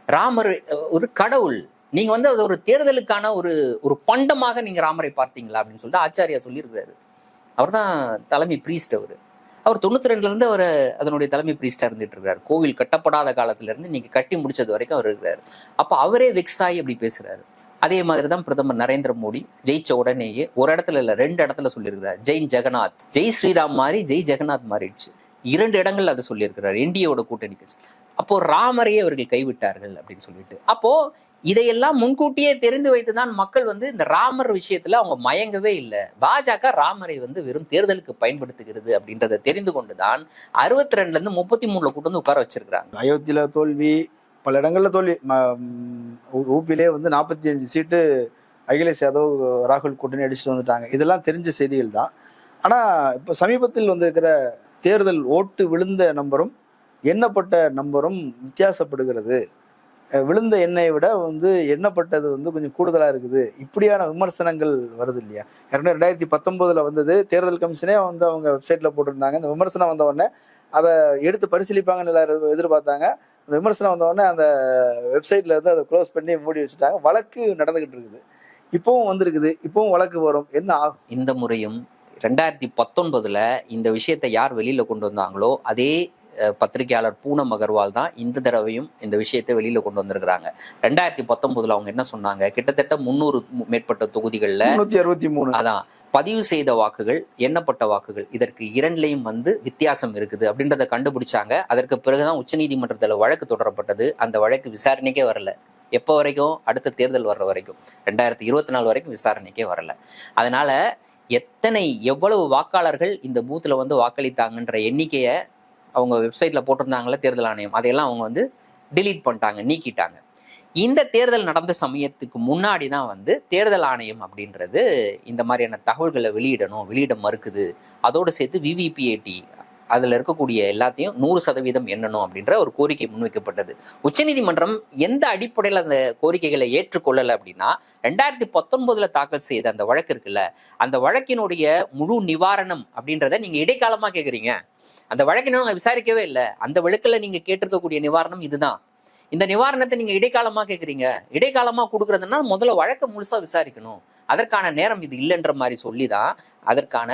[SPEAKER 1] ராமர் ஒரு கடவுள். நீங்க வந்து அது ஒரு தேர்தலுக்கான ஒரு ஒரு பண்டமாக நீங்க ராமரை பார்த்தீங்களா அப்படின்னு சொல்லிட்டு ஆச்சாரியா சொல்லியிருக்கிறாரு. அவர்தான் தலைமை பிரீஸ்ட் அவர். அவர் தொண்ணூத்தி ரெண்டுல இருந்து அவர் அதனுடைய தலைமை பிரீஸ்டா இருந்துட்டு இருக்காரு கோவில் கட்டப்படாத காலத்துல இருந்து நீங்க கட்டி முடிச்சது வரைக்கும் அவர் இருக்கிறாரு. அப்ப அவரே வெக்ஸ் ஆகி அப்படி பேசுறாரு. அதே மாதிரி தான் பிரதமர் நரேந்திர மோடி ஜெயிச்ச உடனேயே ஒரு இடத்துல இல்லை ரெண்டு இடத்துல சொல்லியிருக்கிறார். ஜெய் ஜெகநாத். ஜெய் ஸ்ரீராம் மாறி ஜெய் ஜெகநாத் மாறிடுச்சு. இரண்டு இடங்கள்ல அதை சொல்லியிருக்கிறார். என்டிஏவோட கூட்டணி கட்சி. அப்போ ராமரையே அவர்கள் கைவிட்டார்கள் அப்படின்னு சொல்லிட்டு. அப்போ இதையெல்லாம் முன்கூட்டியே தெரிந்து வைத்துதான் மக்கள் வந்து இந்த ராமர் விஷயத்துல அவங்க மயங்கவே இல்லை. பாஜக ராமரை வந்து வெறும் தேர்தலுக்கு பயன்படுத்துகிறது அப்படின்றத தெரிந்து கொண்டுதான் அறுபத்தி ரெண்டுல இருந்து முப்பத்தி மூணுல கூட்டு வந்து உட்கார வச்சிருக்கிறாங்க.
[SPEAKER 3] அயோத்தியில தோல்வி பல இடங்களில் தோல்வி. ம- ஊபிலே வந்து நாற்பத்தி அஞ்சு சீட்டு அகிலேஷ் யாதவ் ராகுல் கூட்டணி அடிச்சுட்டு வந்துட்டாங்க. இதெல்லாம் தெரிஞ்ச செய்திகள் தான். ஆனால் இப்போ சமீபத்தில் வந்திருக்கிற தேர்தல் ஓட்டு விழுந்த நம்பரும் எண்ணப்பட்ட நம்பரும் வித்தியாசப்படுகிறது. விழுந்த எண்ணெயை விட வந்து எண்ணப்பட்டது வந்து கொஞ்சம் கூடுதலாக இருக்குது. இப்படியான விமர்சனங்கள் வருது இல்லையா? ஏற்கனவே ரெண்டாயிரத்தி பத்தொம்போதில் வந்தது தேர்தல் கமிஷனே வந்து அவங்க வெப்சைட்டில் போட்டிருந்தாங்க. இந்த விமர்சனம் வந்த உடனே அதை எடுத்து பரிசீலிப்பாங்கன்னு எல்லாரும் எதிர்பார்த்தாங்க. அந்த விமர்சனம் வந்த உடனே அந்த வெப்சைட்ல இருந்து அதை க்ளோஸ் பண்ணி மூடி வச்சுட்டாங்க. வழக்கு நடந்துகிட்டு இருக்குது. இப்பவும் வந்திருக்குது. இப்பவும் வழக்கு வரும். என்ன ஆகும்?
[SPEAKER 1] இந்த முறையும் ரெண்டாயிரத்தி பத்தொன்பதுல இந்த விஷயத்தை யார் வெளியில கொண்டு வந்தாங்களோ அதே பத்திரிகையாளர் பூனம் அகர்வால் தான் இந்த தடவையும் இந்த விஷயத்தை வெளியில கொண்டு வந்திருக்கிறாங்க. ரெண்டாயிரத்தி பத்தொன்பதுல அவங்க என்ன சொன்னாங்க? கிட்டத்தட்ட முன்னூறு மேற்பட்ட தொகுதிகளில்
[SPEAKER 3] அறுபத்தி மூணு.
[SPEAKER 1] அதான். பதிவு செய்த வாக்குகள் எண்ணப்பட்ட வாக்குகள் இதற்கு இரண்டுலையும் வந்து வித்தியாசம் இருக்குது அப்படின்றத கண்டுபிடிச்சாங்க. அதற்கு பிறகுதான் உச்சநீதிமன்றத்தில் வழக்கு தொடரப்பட்டது. அந்த வழக்கு விசாரணைக்கே வரல. எப்போ வரைக்கும்? அடுத்த தேர்தல் வர்ற வரைக்கும். ரெண்டாயிரத்தி இருபத்தி நாலு வரைக்கும் விசாரணைக்கே வரல. அதனால எத்தனை எவ்வளவு வாக்காளர்கள் இந்த பூத்தில் வந்து வாக்களித்தாங்கன்ற எண்ணிக்கையை அவங்க வெப்சைட்ல போட்டிருந்தாங்களே தேர்தல் ஆணையம். அதையெல்லாம் அவங்க வந்து டிலீட் பண்ணிட்டாங்க நீக்கிட்டாங்க. இந்த தேர்தல் நடந்த சமயத்துக்கு முன்னாடி தான் வந்து தேர்தல் ஆணையம் அப்படின்றது இந்த மாதிரியான தகவல்களை வெளியிடணும் வெளியிட மறுக்குது. அதோடு சேர்த்து விவிபிஏடி அதில் இருக்கக்கூடிய எல்லாத்தையும் நூறு சதவீதம் எண்ணணும் அப்படின்ற ஒரு கோரிக்கை முன்வைக்கப்பட்டது. உச்சநீதிமன்றம் எந்த அடிப்படையில் அந்த கோரிக்கைகளை ஏற்றுக்கொள்ளலை அப்படின்னா ரெண்டாயிரத்தி பத்தொன்பதுல தாக்கல் செய்த அந்த வழக்கு இருக்குல்ல அந்த வழக்கினுடைய முழு நிவாரணம் அப்படின்றத நீங்கள் இடைக்காலமாக கேட்குறீங்க அந்த வழக்கினும் விசாரிக்கவே இல்லை. அந்த வழக்கில் நீங்கள் கேட்டிருக்கக்கூடிய நிவாரணம் இதுதான். இந்த நிவாரணத்தை நீங்க இடைக்காலமா கேக்குறீங்க. இடைக்காலமா கொடுக்கறதுன்னா முதல்ல வழக்க முழுசா விசாரிக்கணும். அதற்கான நேரம் இது இல்லைன்ற மாதிரி சொல்லி தான் அதற்கான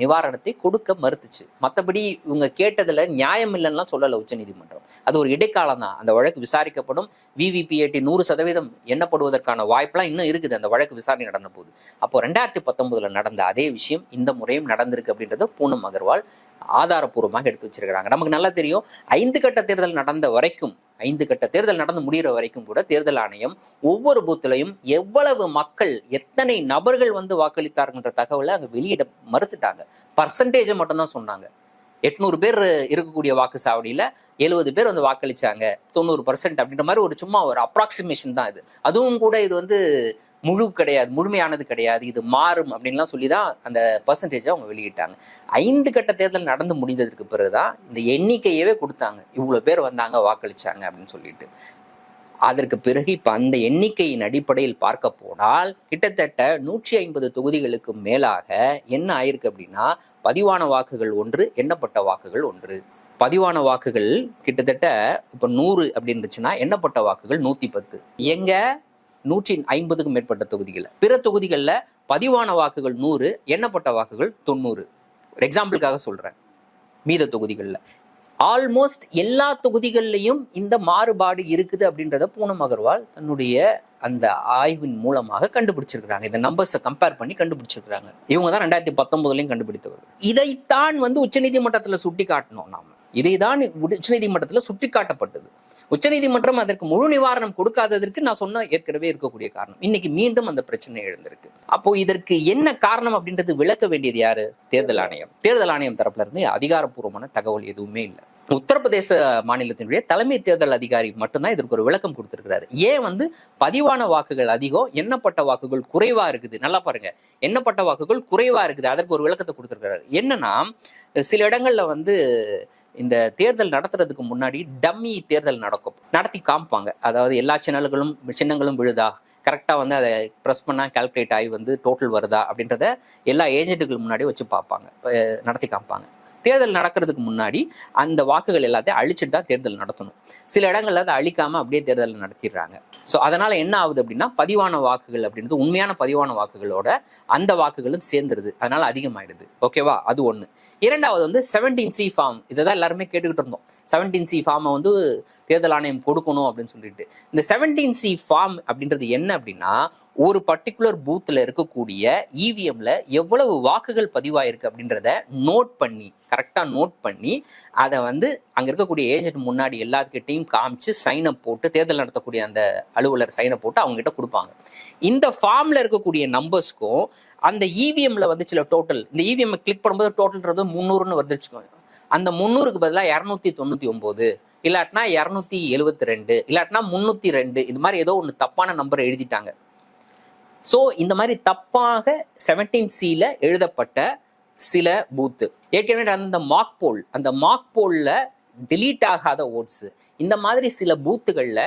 [SPEAKER 1] நிவாரணத்தை கொடுக்க மறுத்துச்சு. மற்றபடி இவங்க கேட்டதுல நியாயம் இல்லைன்னா சொல்லலை உச்சநீதிமன்றம் அது ஒரு இடைக்காலம் தான் அந்த வழக்கு விசாரிக்கப்படும். விவிபிஏடி நூறு சதவீதம் எண்ணப்படுவதற்கான வாய்ப்பெல்லாம் இன்னும் இருக்குது. அந்த வழக்கு விசாரணை நடந்த போது. அப்போ ரெண்டாயிரத்தி பத்தொன்பதுல நடந்த அதே விஷயம் இந்த முறையும் நடந்திருக்கு அப்படின்றத பூனம் அகர்வால் ஆதாரப்பூர்வமாக எடுத்து வச்சிருக்கிறாங்க. நமக்கு நல்லா தெரியும். ஐந்து கட்ட தேர்தல் நடந்த வரைக்கும் ஐந்து கட்ட தேர்தல் நடந்து முடிகிற வரைக்கும் கூட தேர்தல் ஆணையம் ஒவ்வொரு பூத்திலையும் எவ்வளவு மக்கள் எத்தனை நபர்கள் வந்து வாக்களித்தார்கள்ன்ற தகவலை அங்கே வெளியிட மறுத்துட்டாங்க. பர்சன்டேஜை மட்டும்தான் சொன்னாங்க. எட்நூறு பேர் இருக்கக்கூடிய வாக்கு சாவடியில் எழுபது பேர் வந்து வாக்களிச்சாங்க. தொண்ணூறு பர்சன்ட் அப்படின்ற மாதிரி ஒரு சும்மா ஒரு அப்ராக்சிமேஷன் தான் இது. அதுவும் கூட இது வந்து முழு கிடையாது முழுமையானது கிடையாது. இது மாறும் அப்படின்லாம் சொல்லி தான் அந்த பர்சன்டேஜை அவங்க வெளியிட்டாங்க. ஐந்து கட்ட தேர்தல் நடந்து முடிந்ததற்கு பிறகுதான் இந்த எண்ணிக்கையவே கொடுத்தாங்க. இவ்வளோ பேர் வந்தாங்க வாக்களிச்சாங்க அப்படின்னு சொல்லிட்டு. அதற்கு பிறகு இப்போ அந்த எண்ணிக்கையின் அடிப்படையில் பார்க்க போனால் கிட்டத்தட்ட நூற்றி ஐம்பது தொகுதிகளுக்கு மேலாக என்ன ஆயிருக்கு அப்படின்னா பதிவான வாக்குகள் ஒன்று எண்ணப்பட்ட வாக்குகள் ஒன்று. பதிவான வாக்குகள் கிட்டத்தட்ட இப்போ நூறு அப்படி இருந்துச்சுன்னா எண்ணப்பட்ட வாக்குகள் நூற்றி பத்து. எங்க? நூற்றி ஐம்பதுக்கும் மேற்பட்ட தொகுதிகள் பிற தொகுதிகளில் பதிவான வாக்குகள் நூறு எண்ணப்பட்ட வாக்குகள் தொண்ணூறு. ஒரு எக்ஸாம்பிளுக்காக சொல்றேன். மீத தொகுதிகளில். ஆல்மோஸ்ட் எல்லா தொகுதிகள்லையும் இந்த மாறுபாடு இருக்குது அப்படின்றத பூனம் அகர்வால் தன்னுடைய அந்த ஆய்வின் மூலமாக கண்டுபிடிச்சிருக்கிறாங்க. இந்த நம்பர்ஸை கம்பேர் பண்ணி கண்டுபிடிச்சிருக்கிறாங்க. இவங்க தான் ரெண்டாயிரத்தி பத்தொன்பதுலையும் கண்டுபிடித்தவர்கள். இதைத்தான் வந்து உச்சநீதிமன்றத்தில் சுட்டி காட்டணும் நாம. இதைதான் உச்சநீதிமன்றத்தில் சுட்டி காட்டப்பட்டது உச்சநீதிமன்றம் அதற்கு முழு நிவாரணம் கொடுக்காததற்கு நான் சொன்ன ஏற்கனவே இருக்கக்கூடிய காரணம். இன்னைக்கு மீண்டும் அந்த பிரச்சனை எழுந்திருக்கு. அப்போ இதற்கு என்ன காரணம் அப்படின்றது விளக்க வேண்டியது யாரு? தேர்தல் ஆணையம். தேர்தல் ஆணையம் தரப்புல இருந்து அதிகாரப்பூர்வமான தகவல் எதுவுமே இல்லை. உத்தரப்பிரதேச மாநிலத்தினுடைய தலைமை தேர்தல் அதிகாரி மட்டும்தான் இதற்கு ஒரு விளக்கம் கொடுத்திருக்கிறாரு. ஏன் வந்து பதிவான வாக்குகள் அதிகம் எண்ணப்பட்ட வாக்குகள் குறைவா இருக்குது? நல்லா பாருங்க. எண்ணப்பட்ட வாக்குகள் குறைவா இருக்குது. அதற்கு ஒரு விளக்கத்தை கொடுத்திருக்கிறாரு. என்னன்னா சில இடங்கள்ல வந்து இந்த தேர்தல் நடத்துறதுக்கு முன்னாடி டம்மி தேர்தல் நடக்கும். நடத்தி காமிப்பாங்க. அதாவது எல்லா சேனல்களும் சின்னங்களும் விழுதா? கரெக்டாக வந்து அதை ப்ரெஸ் பண்ணால் கால்குலேட் ஆகி வந்து டோட்டல் வருதா? அப்படின்றத எல்லா ஏஜென்ட்டுகள் முன்னாடி வச்சு பார்ப்பாங்க. நடத்தி காமிப்பாங்க. தேர்தல் நடக்கிறதுக்கு முன்னாடி அந்த வாக்குகள் எல்லாத்தையும் அழிச்சிட்டு தான் தேர்தல் நடத்தணும். சில இடங்கள்ல அதை அழிக்காம அப்படியே தேர்தல் நடத்திடுறாங்க. ஸோ அதனால என்ன ஆகுது அப்படின்னா பதிவான வாக்குகள் அப்படின்றது உண்மையான பதிவான வாக்குகளோட அந்த வாக்குகளும் சேர்ந்துருது. அதனால அதிகமாயிடுது. ஓகேவா அது ஒன்று இரண்டாவது வந்து செவன்டீன் சி ஃபார்ம் இதை தான் எல்லாருமே கேட்டுக்கிட்டு இருந்தோம். செவன்டீன் சி ஃபார்மை வந்து தேர்தல் ஆணையம் கொடுக்கணும் அப்படின்னு சொல்லிட்டு. இந்த செவன்டீன் சி ஃபார்ம் அப்படின்றது என்ன அப்படின்னா ஒரு பர்டிகுலர் பூத்தில் இருக்கக்கூடிய இவிஎம்ல எவ்வளவு வாக்குகள் பதிவாயிருக்கு அப்படின்றத நோட் பண்ணி கரெக்டாக நோட் பண்ணி அதை வந்து அங்கே இருக்கக்கூடிய ஏஜென்ட் முன்னாடி எல்லாத்துக்கிட்டையும் காமிச்சு சைனை போட்டு தேர்தல் நடத்தக்கூடிய அந்த அலுவலர் சைனை போட்டு அவங்க கிட்ட கொடுப்பாங்க. இந்த ஃபார்மில் இருக்கக்கூடிய நம்பர்ஸ்க்கும் அந்த இவிஎம்ல வந்து சில டோட்டல் இந்த இவிஎம் கிளிக் பண்ணும்போது டோட்டல்ன்றது முந்நூறுன்னு வந்துருச்சுக்கோங்க அந்த முந்நூறுக்கு பதிலாக இரநூத்தி தொண்ணூத்தி ஒன்பது இல்லாட்டினா இரநூத்தி எழுவத்தி ரெண்டு இல்லாட்டினா முந்நூத்தி ரெண்டு இந்த மாதிரி ஏதோ ஒன்று தப்பான நம்பர் எழுதிட்டாங்க. ஸோ இந்த மாதிரி தப்பாக செவன்டீன் சியில் எழுதப்பட்ட சில பூத்து ஏற்கனவே அந்த மாக் போல் அந்த மாக் போலில் டிலீட் ஆகாத ஓட்ஸ் இந்த மாதிரி சில பூத்துகளில்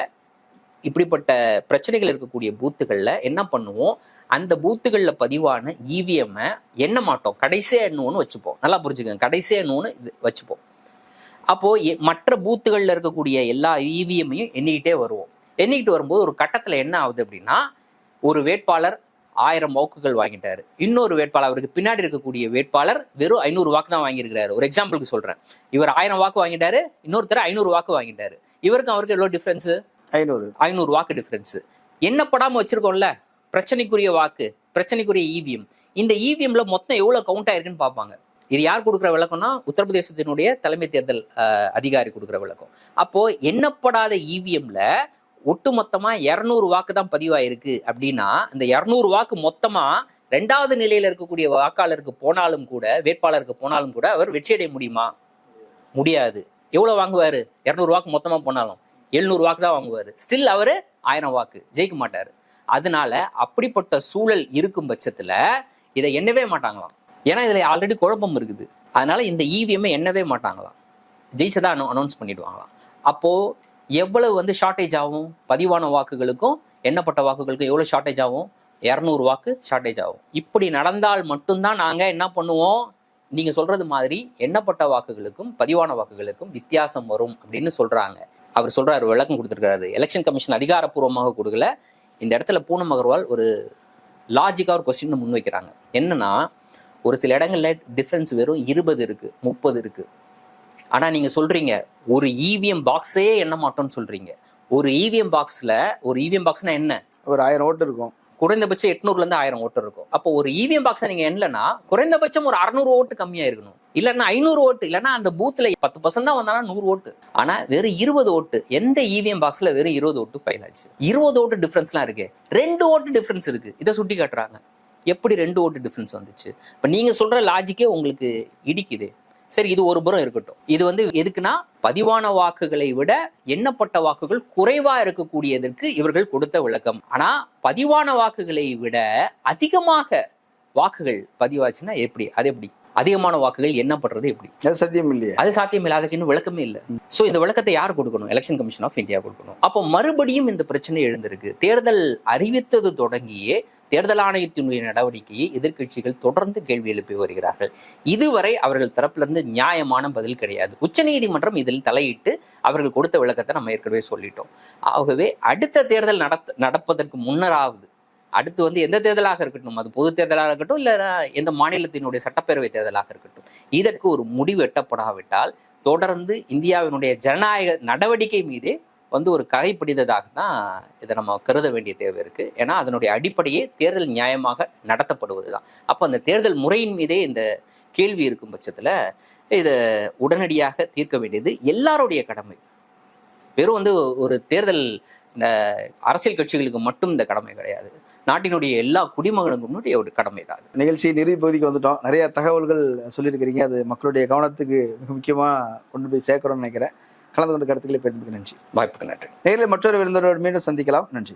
[SPEAKER 1] இப்படிப்பட்ட பிரச்சனைகள் இருக்கக்கூடிய பூத்துகளில் என்ன பண்ணுவோம்? அந்த பூத்துகளில் பதிவான இவிஎம்மை எண்ண மாட்டோம். கடைசியாக எண்ணுவோன்னு வச்சுப்போம். நல்லா புரிஞ்சுக்கோங்க. கடைசியாக எண்ணுவோன்னு இது வச்சுப்போம். அப்போது எ- மற்ற பூத்துகளில் இருக்கக்கூடிய எல்லா இவிஎம்மையும் எண்ணிக்கிட்டே வருவோம். எண்ணிக்கிட்டு வரும்போது ஒரு கட்டத்தில் என்ன ஆகுது அப்படின்னா ஒரு வேட்பாளர் ஆயிரம் வாக்குகள் வாங்கிட்டாரு. இன்னொரு வேட்பாளர் அவருக்கு பின்னாடி இருக்கக்கூடிய வேட்பாளர் வெறும் ஐநூறு வாக்கு தான் வாங்கியிருக்கிறாரு. ஒரு எக்ஸாம்பிளுக்கு சொல்றேன். இவர் ஆயிரம் வாக்கு வாங்கிட்டாரு இன்னொருத்தர் ஐநூறு வாக்கு வாங்கிட்டாரு. இவருக்கும் அவருக்கு எவ்வளோ டிஃப்ரென்ஸு
[SPEAKER 3] ஐநூறு.
[SPEAKER 1] ஐநூறு வாக்கு டிஃபரன்ஸ் எண்ணப்படாம வச்சிருக்கோம்ல? பிரச்சனைக்குரிய வாக்கு பிரச்சனைக்குரிய இவிஎம் இந்த இவிஎம்ல மொத்தம் எவ்வளவு கவுண்ட் ஆயிருக்குன்னு பார்ப்பாங்க. இது யார் கொடுக்குற விளக்கம்னா உத்தரப்பிரதேசத்தினுடைய தலைமை தேர்தல் அதிகாரி கொடுக்குற விளக்கம். அப்போ எண்ணப்படாத இவிஎம்ல ஒட்டுமொத்தமா இரநூறு வாக்கு தான் பதிவாயிருக்கு அப்படின்னா இந்த இரநூறு வாக்கு மொத்தமா ரெண்டாவது நிலையில இருக்கக்கூடிய வாக்காளருக்கு போனாலும் கூட வேட்பாளருக்கு போனாலும் கூட அவர் வெற்றியடைய முடியுமா? முடியாது. எவ்வளவு வாங்குவாரு? இரநூறு வாக்கு மொத்தமா போனாலும். எழுநூறு வாக்கு தான் வாங்குவார். ஸ்டில் அவர் ஆயிரம் வாக்கு ஜெயிக்க மாட்டார். அதனால அப்படிப்பட்ட சூழல் இருக்கும் பட்சத்தில் இதை எண்ணவே மாட்டாங்களாம். ஏன்னா இதில் ஆல்ரெடி குழப்பம் இருக்குது. அதனால இந்த இவிஎம்மை எண்ணவே மாட்டாங்களாம். ஜெயிச்சதா அனௌன்ஸ் பண்ணிடுவாங்களாம். அப்போது எவ்வளவு வந்து ஷார்ட்டேஜ் ஆகும்? பதிவான வாக்குகளுக்கும் எண்ணப்பட்ட வாக்குகளுக்கும் எவ்வளோ ஷார்ட்டேஜ் ஆகும்? இரநூறு வாக்கு ஷார்ட்டேஜ் ஆகும். இப்படி நடந்தால் மட்டும்தான் நாங்கள் என்ன பண்ணுவோம்? நீங்கள் சொல்கிறது மாதிரி எண்ணப்பட்ட வாக்குகளுக்கும் பதிவான வாக்குகளுக்கும் வித்தியாசம் வரும் அப்படின்னு சொல்கிறாங்க அவர் சொல்றாரு விளக்கம் கொடுத்துருக்காரு. எலெக்ஷன் கமிஷன் அதிகாரப்பூர்வமாக கொடுக்கல. இந்த இடத்துல பூனம் அகர்வால் ஒரு லாஜிக்கா ஒரு கொஸ்டின் முன்வைக்கிறாங்க. என்னன்னா ஒரு சில இடங்கள்ல டிஃபரன்ஸ் வெறும் இருபது இருக்கு முப்பது இருக்கு. ஆனா நீங்க சொல்றீங்க ஒரு இவிஎம் பாக்ஸே எண்ண மாட்டோம்னு சொல்றீங்க. ஒரு இவிஎம் பாக்ஸ்ல ஒரு இவிஎம் பாக்ஸ்னா என்ன?
[SPEAKER 3] ஒரு ஆயிரம் ஓட்டு இருக்கும்.
[SPEAKER 1] குறைந்தபட்சம் எட்நூறுல இருந்து ஆயிரம் ஓட்டு இருக்கும். அப்போ ஒரு இவிஎம் பாக்ஸை நீங்க எண்ணலனா குறைந்தபட்சம் ஒரு அறுநூறு ஓட்டு கம்மியா இருக்கணும் இல்லைன்னா ஐநூறு ஓட்டு இல்லைன்னா அந்த பூத்தில் பத்து பர்சன்ட் தான் வந்தானா நூறு ஓட்டு. ஆனால் வெறும் இருபது ஓட்டு எந்த இவிஎம் பாக்ஸில் வெறும் இருபது ஓட்டு பயிலாச்சு இருபது ஓட்டு டிஃப்ரென்ஸ்லாம் இருக்கு. ரெண்டு ஓட்டு டிஃப்ரென்ஸ் இருக்கு. இதை சுட்டி காட்டுறாங்க. எப்படி ரெண்டு ஓட்டு டிஃப்ரென்ஸ் வந்துச்சு? இப்போ நீங்கள் சொல்கிற லாஜிக்கே உங்களுக்கு இடிக்குது. சரி இது ஒரு புறம் இருக்கட்டும். இது வந்து எதுக்குன்னா பதிவான வாக்குகளை விட எண்ணப்பட்ட வாக்குகள் குறைவா இருக்கக்கூடியதற்கு இவர்கள் கொடுத்த விளக்கம். ஆனா பதிவான வாக்குகளை விட அதிகமாக வாக்குகள் பதிவாச்சுன்னா எப்படி? அது எப்படி? அதிகமான வாக்குகள் எண்ணப்படுறது எப்படி?
[SPEAKER 3] அது சத்தியம் இல்லையே
[SPEAKER 1] அது சாத்தியம் இல்லை அதுக்கு இன்னும் விளக்கமே இல்லை. சோ இந்த விளக்கத்தை யார் கொடுக்கணும்? எலெக்ஷன் கமிஷன் ஆஃப் இந்தியா கொடுக்கணும். அப்போ மறுபடியும் இந்த பிரச்சனை எழுந்திருக்கு. தேர்தல் அறிவித்தது தொடங்கியே தேர்தல் ஆணையத்தினுடைய நடவடிக்கையை எதிர்க்கட்சிகள் தொடர்ந்து கேள்வி எழுப்பி வருகிறார்கள். இதுவரை அவர்கள் தரப்புல இருந்து நியாயமான பதில் கிடையாது. உச்சநீதிமன்றம் இதில் தலையிட்டு அவர்கள் கொடுத்த விளக்கத்தை நம்ம ஏற்கனவே சொல்லிட்டோம். ஆகவே அடுத்த தேர்தல் நடப்பதற்கு முன்னராவது அடுத்து வந்து எந்த தேர்தலாக இருக்கட்டும்? அது பொது தேர்தலாக இருக்கட்டும் இல்லை எந்த மாநிலத்தினுடைய சட்டப்பேரவை தேர்தலாக இருக்கட்டும். இதற்கு ஒரு முடிவு எட்டப்படாவிட்டால் தொடர்ந்து இந்தியாவினுடைய ஜனநாயக நடவடிக்கை மீதே வந்து ஒரு கரை பிடித்ததாக தான் இதை நம்ம கருத வேண்டிய தேவை இருக்கு. ஏன்னா அதனுடைய அடிப்படையே தேர்தல் நியாயமாக நடத்தப்படுவது தான் அப்போ அந்த தேர்தல் முறையின் மீதே இந்த கேள்வி இருக்கும் பட்சத்தில் இதை உடனடியாக தீர்க்க வேண்டியது எல்லாருடைய கடமை. வெறும் வந்து ஒரு தேர்தல் இந்த அரசியல் கட்சிகளுக்கு மட்டும் இந்த கடமை கிடையாது. நாட்டினுடைய எல்லா குடிமகனுக்கும் ஒரு கடமை தான்.
[SPEAKER 3] நிகழ்ச்சி இறுதி பகுதிக்கு வந்துட்டோம். நிறைய தகவல்கள் சொல்லியிருக்கிறீங்க. அது மக்களுடைய கவனத்துக்கு மிக முக்கியமா கொண்டு போய் சேர்க்கணும்னு நினைக்கிறேன். கலந்து கொண்ட கருத்துக்களை பெருமைக்கு நன்றி.
[SPEAKER 1] வாய்ப்புக்கு நன்றி.
[SPEAKER 3] நேரில் மற்றொரு விருந்தரோடு மீண்டும் சந்திக்கலாம். நன்றி.